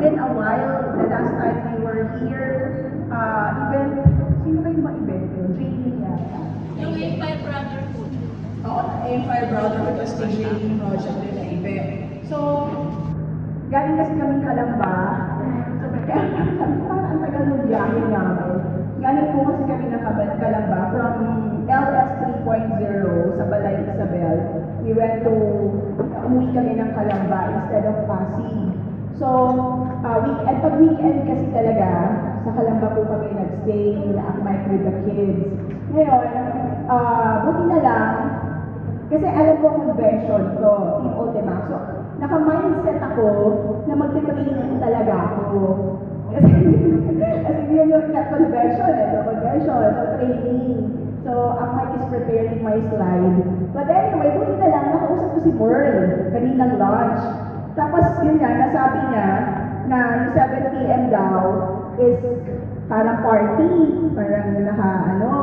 been a while. The last time we were here, uh, event, sino ba yung mga event yun? JD yata. Yung A5 Brotherhood. Oo, Empire Brotherhood was the JD project din na event. So, galing kasi kami Kalamba. So, kaya sabi ko, parang ang tagal ng biyahe namin. Galing po kasi kami ng Kalamba from LS 3.0 sa Balay Isabel. We went to, umuwi kami ng Kalamba instead of Pasig. So, uh, weekend, pag weekend kasi talaga, sa Kalamba po kami nag-stay, na-akmike with the kids. Ngayon, uh, buti na lang, kasi alam ko convention to, Team Ultima. So, naka-mindset ako na magte-training talaga ako. Kasi, kasi yun yung convention, eh, so convention, so training. So, ang mic is preparing my slide. But anyway, buti na lang, nakausap ko si Merl, kaninang lunch. Tapos, yun nga, nasabi niya na yung 7 p.m. daw is parang party, parang naka, ano,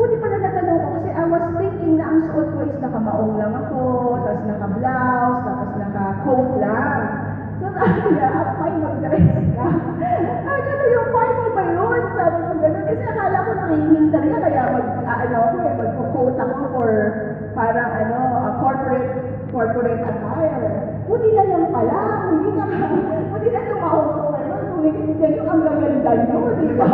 Buti pa na natanong ko kasi I was thinking na ang suot ko is nakamaong lang ako, tapos naka-blouse, tapos naka-coat lang. So sabi niya, may mag-dress ka. Ay, gano'n yung party ba yun? Sabi ko gano'n. Kasi akala ko nakihiling talaga, kaya mag, ah, ano ako eh, mag-coat ako for parang ano, a corporate, corporate attire. Buti na lang pala, hindi na, buti na tumawag ko ngayon, kung hindi ganyan ang gaganda niyo, di ba?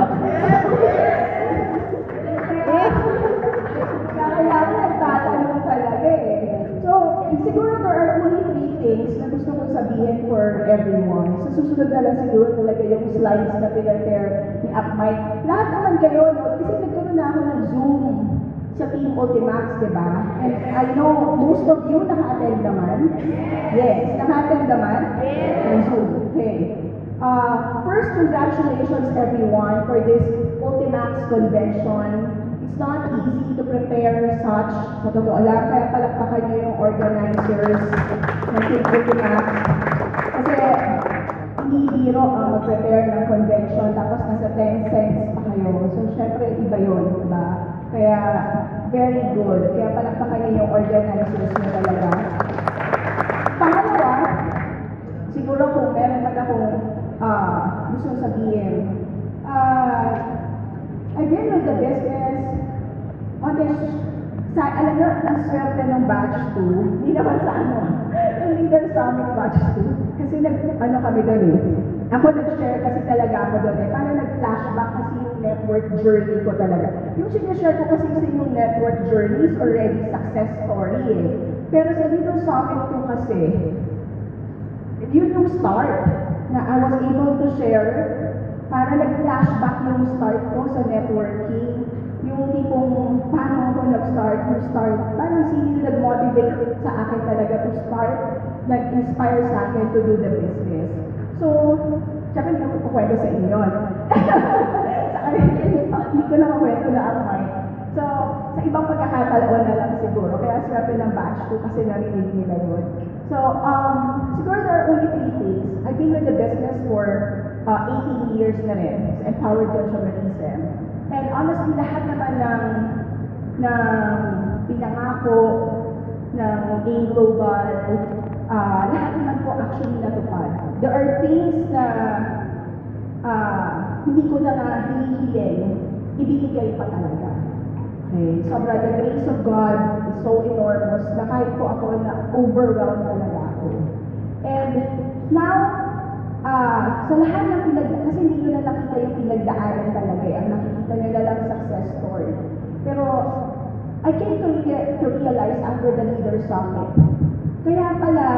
Ako nagtatanong talaga eh. So, siguro there are only three things na gusto kong sabihin for everyone. Sa susunod na lang siguro talaga yung slides na pinag-prepare ni Upmic. Lahat naman kayo, no? Kasi nagkaroon na ako ng Zoom sa Team Ultimax, di ba? And I know most of you naka-attend naman. Yes, naka-attend naman? Yes. Okay. Uh, first, congratulations everyone for this Ultimax convention. It's not easy to prepare such. Sa totoo lang, kaya palakpakan niyo yung organizers ng Team Ultimax. Kasi hindi biro ang mag-prepare ng convention tapos nasa 10 cents pa kayo. So, syempre, iba yun, di ba? Kaya, very good. Kaya palakpakan niyo yung organizers niyo talaga. Pangalawa, siguro kung meron man akong ah, gusto sabihin, ah, I've been with the business on this, sa, alam nyo, ang swerte ng batch 2, hindi naman sa ano, yung leader summit batch 2, kasi nag, ano kami doon eh, ako nag-share kasi talaga ako doon eh, parang nag-flashback kasi yung network journey ko talaga. Yung sinishare ko kasi sa yung network journey is already success story eh. Pero sa leader summit ko kasi, yun yung start na I was able to share para nag-flashback yung start ko sa networking. Yung tipong paano ako nag-start, yung start, parang sino nag-motivate sa akin talaga to start, nag-inspire sa akin to do the business. So, tsaka hindi ako kukwento sa inyo. no? sa kanila, hindi ko na kukwento na ang mic. So, sa ibang pagkakataon na lang siguro. Kaya swerte ng batch ko kasi narinig nila yun. So, um, siguro there are only three things. I've been with the business for uh, 18 years na rin sa Empowered Consumerism. And honestly, lahat naman ng, ng pinangako ng AIM Global, uh, lahat naman po actually natupad. There are things na ah, hindi ko na nga hinihiling, ibinigay pa talaga. Okay, sobra the grace of God is so enormous na kahit po ako na overwhelmed talaga ako. And now, ah, sa lahat ng pinag... Kasi hindi nyo na nakita yung pinagdaanan talaga eh. Ang nakikita nyo na lang success story. Pero, I came to, to realize after the Leader Summit, kaya pala,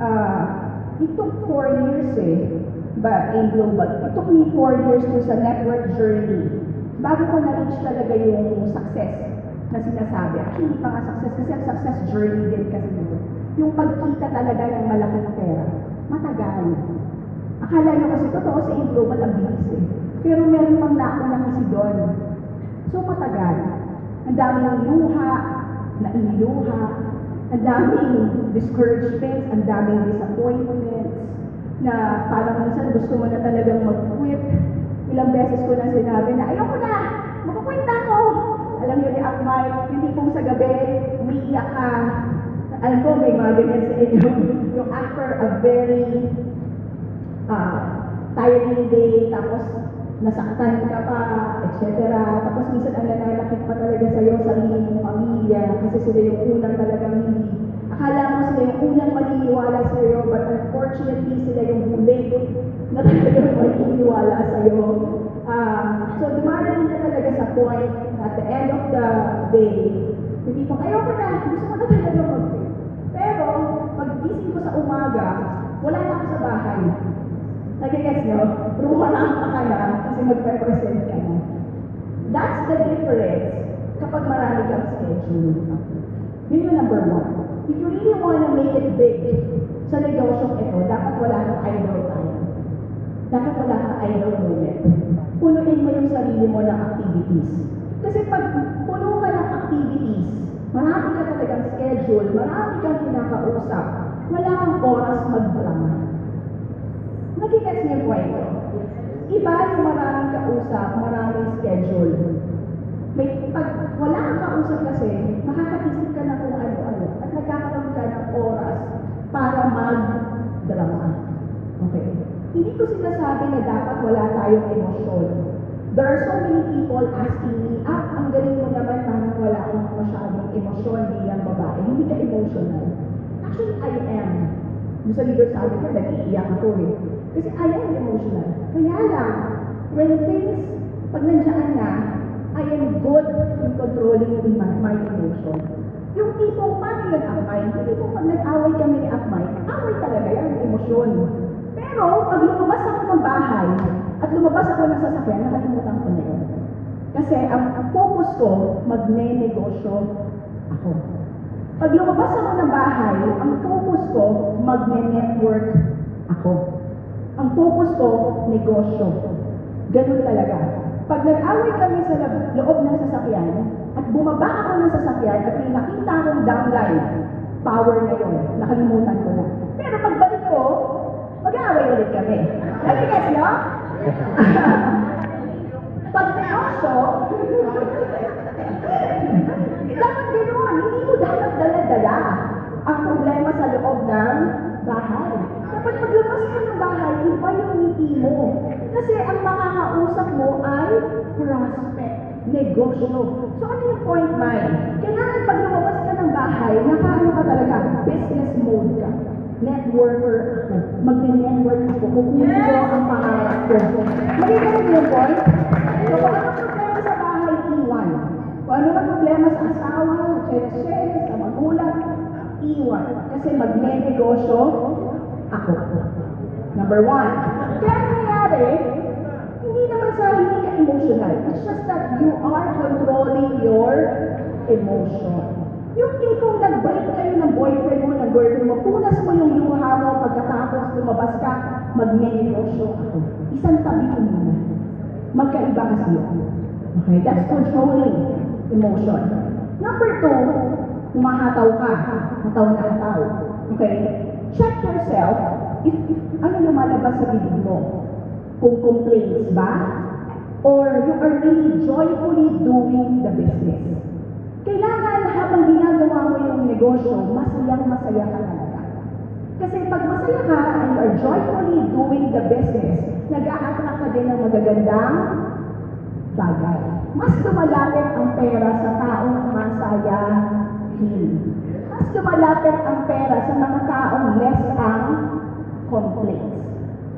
ah, it took four years eh, ba, in global. It took me four years to sa network journey bago ko na-reach talaga yung success na sinasabi. Actually, hindi pa nga success kasi ang success journey din kasi yun. Yung pagkita talaga ng malaking pera, matagal. Akala nyo kasi totoo sa global ang bilis eh. Pero meron pang nauna kasi doon. So matagal. Ang daming luha, nailuha, ang daming discouragements, ang daming disappointments, na parang minsan gusto mo na talagang mag-quit. Ilang beses ko na sinabi na, ayoko na, magkukwit na ako. Alam niyo ni Akmay, hindi kung sa gabi, umiiyak ka, alam ko may mga ganyan sa inyo, yung after a very ah, tiring day, tapos nasaktan ka pa, etc. Tapos minsan ang nananakit pa talaga sa'yo, sarili pamilya, kasi sila yung unang talagang hindi. Akala mo sila yung unang maniniwala sa'yo, but unfortunately sila yung huli na talagang maniniwala sa'yo. Ah, so dumarating ka talaga sa point, at the end of the day, hindi pa, ayoko na, gusto ko na talaga mag Pero, pag gising ko sa umaga, wala na ako sa bahay. Nagigets nyo? Rumarang ka na kasi mag-represent ka na. That's the difference kapag marami kang schedule. Yun yung number one. If you really wanna make it big sa negosyong ito, dapat wala kang idle time. Dapat wala kang idle moment. Punuin mo yung sarili mo ng activities. Kasi pag puno ka ng activities, marami ka talagang schedule, marami kang kinakausap, wala kang oras magdrama. Nagigets niyo yung ko? Iba yung maraming kausap, maraming schedule. May, pag wala kang kausap kasi, makakaisip ka na kung ano-ano at nagkakaroon ka ng oras para mag-drama. Okay. Hindi ko sinasabi na dapat wala tayong emosyon. There are so many people asking me, ah, ang galing mo naman parang wala kang masyadong emosyon bilang babae. Hindi ka emotional. Actually, I am. Yung sa leader sabi ko, nag-iiyak ako eh. Kasi I am emotional. Kaya lang, when things, pag nandiyan na, I am good in controlling my, my emotion. Yung tipong paano yun akmay, yung tipong pag nag-away kami ni akmay, away talaga yan, emosyon. Pero pag lumabas ako ng bahay, at lumabas ako ng sasakyan, nakalimutan ko na yun. Kasi ang, ang focus ko, magne-negosyo ako. Pag lumabas ako ng bahay, ang focus ko, magne-network ako. Ang focus ko, negosyo. Ganun talaga. Pag nag-away kami sa loob ng sasakyan, at bumaba ako ng sasakyan at may nakita akong downline, power na yun. Nakalimutan ko na. Pero pagbalik ko, mag-aaway ulit kami. Nag-guess nyo? Pag negosyo, dapat ganoon, hindi mo dapat dala-dala ang problema sa loob ng bahay. Dapat paglabas ka ng bahay, iba yung ngiti mo. Kasi ang makakausap mo ay prospect, negosyo. So ano yung point mine? Kailangan pag lumabas ka ng bahay, nakaano ka talaga, business mode ka. Networker ako. Magne-network ako. Kukunin ko ang pangarap ko. Magiging yung point? So kung ano problema sa bahay, iwan. Kung ano ang problema sa asawa, chere sa magulang, iwan. Kasi magne-negosyo ako. Number one. Kaya ang nangyari, hindi naman sa hindi ka emotional. It's just that you are controlling your emotion. Yung tipong nag-break kayo ng boyfriend mo, ng girlfriend mo, punas mo yung luha mo, pagkatapos lumabas ka, magne-negosyo ako. Isang tabi ko muna. Magkaiba kasi yun. Okay, that's controlling emotion. Number two, humahataw ka. Hataw na hataw. Okay? Check yourself if, if ano lumalabas sa bibig mo. Kung complaints ba? Or you are really joyfully doing the business. Kailangan habang ginagawa mo yung negosyo, masayang masaya ka talaga. Kasi pag masaya ka and you are joyfully doing the business, nag-a-attract ka din ng magagandang bagay. Mas lumalapit ang pera sa taong masayahin. Mas lumalapit ang pera sa mga taong less ang complaints.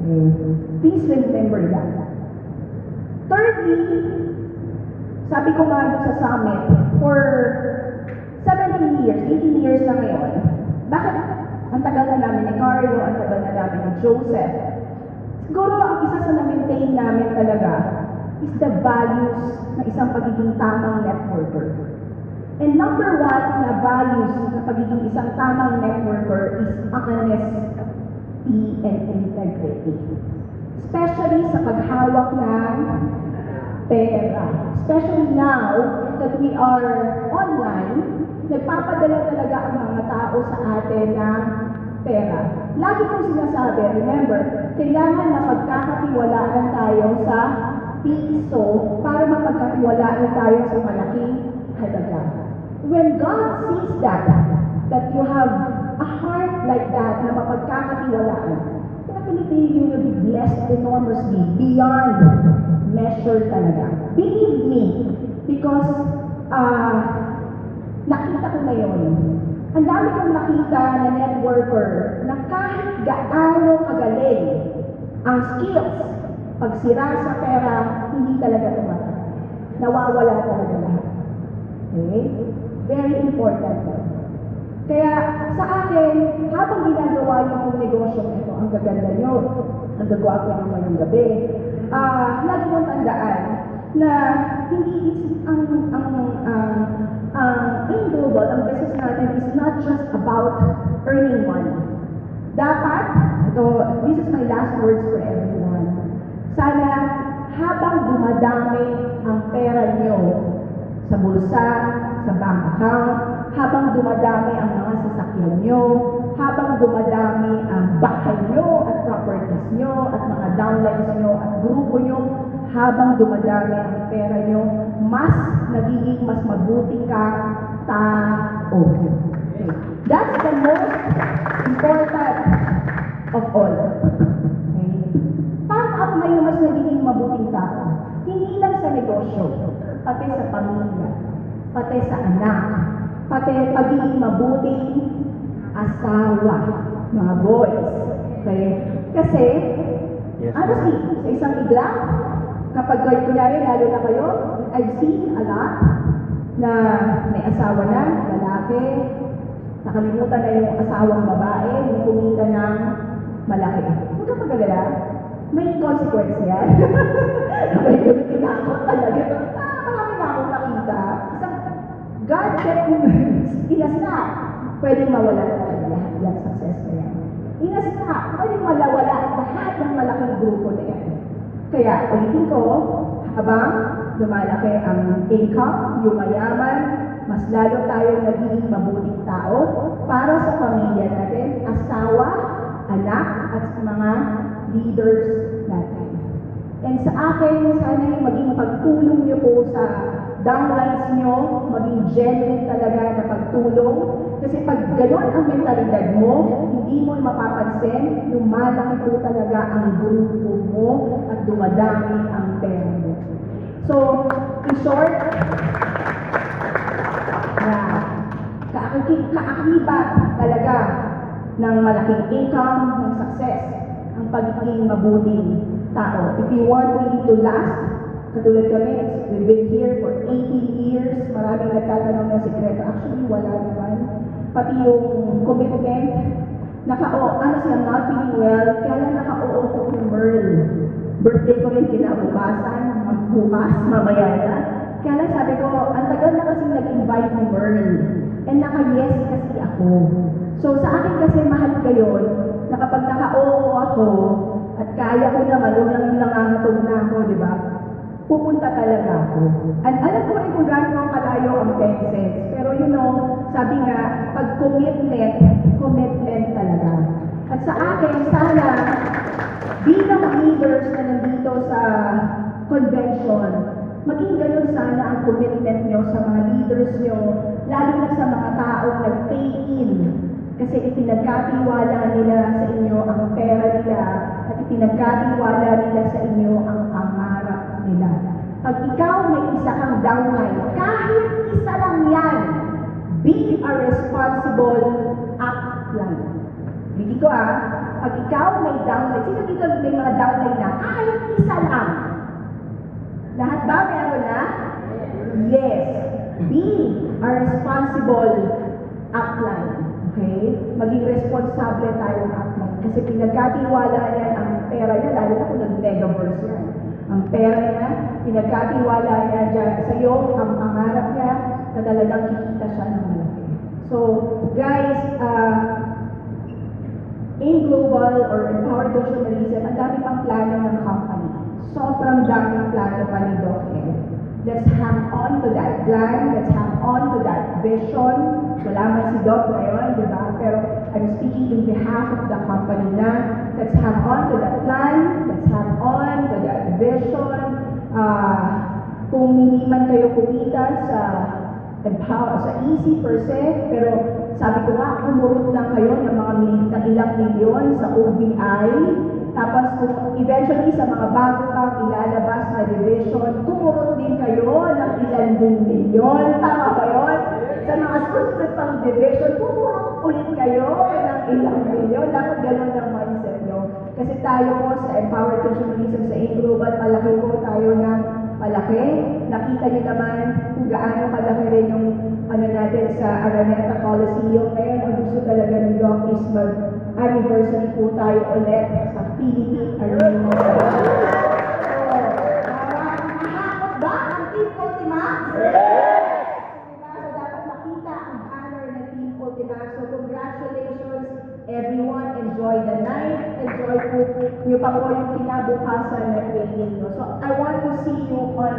Please remember that. Thirdly, sabi ko nga sa summit, for 17 years, 18 years na ngayon, bakit ang tagal na namin ni Carlo, ang tagal na namin ni Joseph? Siguro ang isa sa na-maintain namin talaga is the values na isang pagiging tamang networker. And number one na values na pagiging isang tamang networker is honesty and integrity. Especially sa paghawak ng pera. Especially now that we are online, nagpapadala talaga ang mga tao sa atin ng pera. Lagi kong sinasabi, remember, kailangan na magkakatiwalaan tayo sa piso para mapagkatiwalaan tayo sa malaking halaga. When God sees that, that you have a heart like that na mapagkakatiwalaan, definitely you will be blessed enormously beyond measure talaga. Believe me, because uh, nakita ko na. Ang dami kong nakita na networker na kahit gaano kagaling ang skills, pag sira sa pera, hindi talaga tumatak. Nawawala talaga lahat. Okay? Very important. Kaya sa akin, habang ginagawa niyo yung negosyo ito, ang gaganda niyo, ang gagawa ko ng ngayong gabi, ah, lagi mong tandaan na hindi it's, ang, ang, ang, ang in global, ang business natin is not just about earning money. Dapat, ito, this is my last words for everyone. Sana habang dumadami ang pera niyo sa bulsa, sa bank account, habang dumadami ang mga sasakyan nyo, habang dumadami ang bahay nyo at properties nyo at mga downlines nyo at grupo nyo, habang dumadami ang pera nyo, mas nagiging mas mabuti ka tao. Okay. That's the most important of all. Okay? Paano ako ngayon mas nagiging mabuting tao? Hindi lang sa negosyo, pati sa pamilya, pati sa anak, pati pagiging mabuting asawa, mga boys. Okay? Kasi, Yes, honestly, sa isang igla, kapag kayo, kunyari, lalo na kayo, I've seen a lot na may asawa na, lalaki, nakalimutan na yung asawang babae, yung kumita ng malaki. Huwag kang magalala. May consequence yan. may tinakot talaga. Pwedeng mawala talaga lahat yan success na yan. In a snap, pwedeng malawala lahat ng malaking grupo na yan. Kaya, ulitin ko, habang lumalaki ang income, yumayaman, mas lalo tayong nagiging mabuting tao para sa pamilya natin, asawa, anak, at sa mga leaders natin. And sa akin, sana yung maging pagtulong niyo po sa downlines niyo, maging genuine talaga na pagtulong. Kasi pag gano'n ang mentalidad mo, hindi mo mapapansin, lumalaki po talaga ang grupo mo at dumadami ang pera mo. So, in short, kaakit- kaakibat talaga ng malaking income, ng success, ang pagiging mabuting tao. If you want really to last, katulad kami, we've been here for 18 years, maraming nagtatanong ng sekreto. Actually, wala naman. Pati yung commitment, naka-o, ano siya, not feeling well, kaya naka-oo ko kay Merl. Birthday ko rin kinabukasan, bukas, mamaya na. Kaya sabi ko, ang tagal na kasi nag-invite ni Merl. And naka-yes kasi ako. So sa akin kasi mahal yun, na kapag naka-oo ako, at kaya ko naman, yung nangangatog na ako, di ba? Pupunta talaga ako. At alam ko rin kung gaano kalayo ang 10 cents. Pero you know, sabi nga, pag commitment, commitment talaga. At sa akin, sana, bilang leaders na nandito sa convention, maging ganun sana ang commitment nyo sa mga leaders nyo, lalo na sa mga taong nag-pay in. Kasi ipinagkatiwala nila sa inyo ang pera nila at ipinagkatiwala nila sa inyo ang pangarap nila. Pag ikaw may isa kang downline, kahit isa lang yan, be a responsible upline. Hindi ko ah, pag ikaw may downline, sino dito may mga downline na kahit isa lang? Lahat ba meron na? Yes. Be a responsible upline. Okay? Maging responsable tayong upline. Kasi pinagkatiwala yan ang pera niya, lalo na kung nag-megaverse yan. Ang pera niya, pinagkatiwala niya dyan sa iyo, ang pangarap niya, na talagang kikita siya ng malaki. So, guys, uh, in global or empowered consumerism, ang dami pang plano ng company. Sobrang daming plano pa ni Doc Ed. Let's hang on to that plan, let's hang on to that vision. Wala man si Doc ngayon, di ba? Pero I'm speaking in behalf of the company na let's hang on to that plan, let's hang on to that vision. Ah, kung hindi man kayo kumita sa empower sa easy per se, pero sabi ko nga, kumurot lang kayo ng mga ng ilang milyon sa OBI. Tapos eventually sa mga bago pang ilalabas na division, kumurot din kayo ng ilan din milyon. Tama ba yun? Sa mga susunod pang division, kumurot ulit kayo ng ilang milyon. Dapat ganun nyo. Kasi tayo po sa Empowered Consumerism sa A-Global, palaki po tayo ng palaki. Nakita nyo naman kung gaano kalaki rin yung ano natin sa Araneta Coliseum. Ngayon, ang gusto talaga ng Doc is mag-anniversary po tayo ulit sa Philippine Arena. So, nakakot ba ang Team Ultimax? Diba? So, dapat makita ang honor ng Team Ultimax. So, congratulations everyone. Enjoy the night. Enjoy po nyo pa po yung kinabukasan na training nyo. So, I want to see you on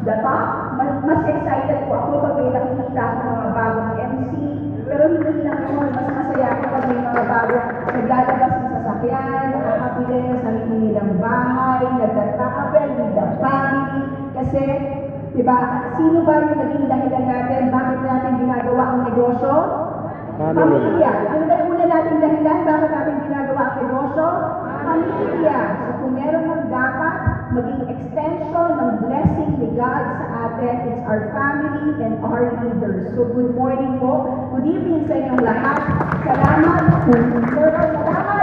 the top. Mas, mas excited po ako pag may nakikita ako mga bagong MC. Pero hindi lang yun. Mas masaya ako pag may mga bagong naglalabas ng sasakyan, nakakabili ng sarili nilang bahay, nagtatravel with the family. Kasi, di ba, sino ba yung naging dahilan natin? Bakit natin ginagawa ang negosyo? Family. Pamilya. Yung nating dahilan? Bakit natin ginagawa ang negosyo? Pamilya. So kung meron ng dapat maging extension ng blessing ni God sa atin, it's our family and our leaders. So good morning po. Good evening sa inyong lahat. Salamat. Salamat.